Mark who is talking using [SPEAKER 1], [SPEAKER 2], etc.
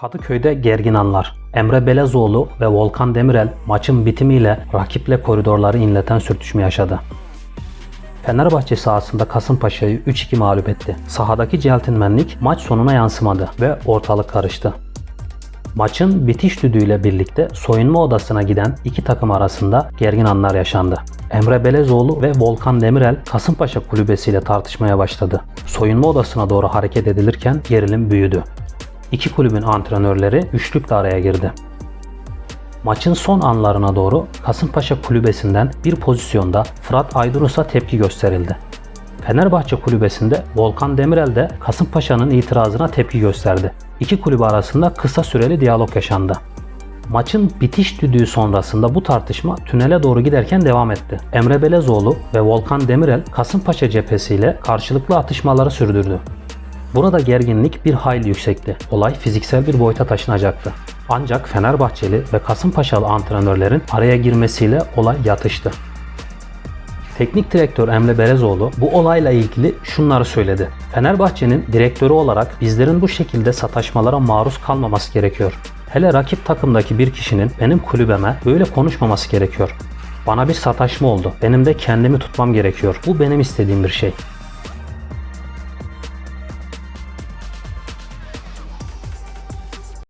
[SPEAKER 1] Kadıköy'de gergin anlar. Emre Belezoğlu ve Volkan Demirel maçın bitimiyle rakiple koridorları inleten sürtüşme yaşadı. Fenerbahçe sahasında Kasımpaşa'yı 3-2 mağlup etti. Sahadaki celtinmenlik maç sonuna yansımadı ve ortalık karıştı. Maçın bitiş düdüğüyle birlikte soyunma odasına giden iki takım arasında gergin anlar yaşandı. Emre Belezoğlu ve Volkan Demirel Kasımpaşa kulübesiyle tartışmaya başladı. Soyunma odasına doğru hareket edilirken gerilim büyüdü. İki kulübün antrenörleri üçlükle araya girdi. Maçın son anlarına doğru Kasımpaşa kulübesinden bir pozisyonda Fırat Aydınus'a tepki gösterildi. Fenerbahçe kulübesinde Volkan Demirel de Kasımpaşa'nın itirazına tepki gösterdi. İki kulüp arasında kısa süreli diyalog yaşandı. Maçın bitiş düdüğü sonrasında bu tartışma tünele doğru giderken devam etti. Emre Belezoğlu ve Volkan Demirel Kasımpaşa cephesiyle karşılıklı atışmaları sürdürdü. Burada gerginlik bir hayli yüksekti. Olay fiziksel bir boyuta taşınacaktı. Ancak Fenerbahçeli ve Kasımpaşalı antrenörlerin araya girmesiyle olay yatıştı. Teknik direktör Emre Berezoğlu bu olayla ilgili şunları söyledi. Fenerbahçe'nin direktörü olarak bizlerin bu şekilde sataşmalara maruz kalmaması gerekiyor. Hele rakip takımdaki bir kişinin benim kulübeme böyle konuşmaması gerekiyor. Bana bir sataşma oldu. Benim de kendimi tutmam gerekiyor. Bu benim istediğim bir şey.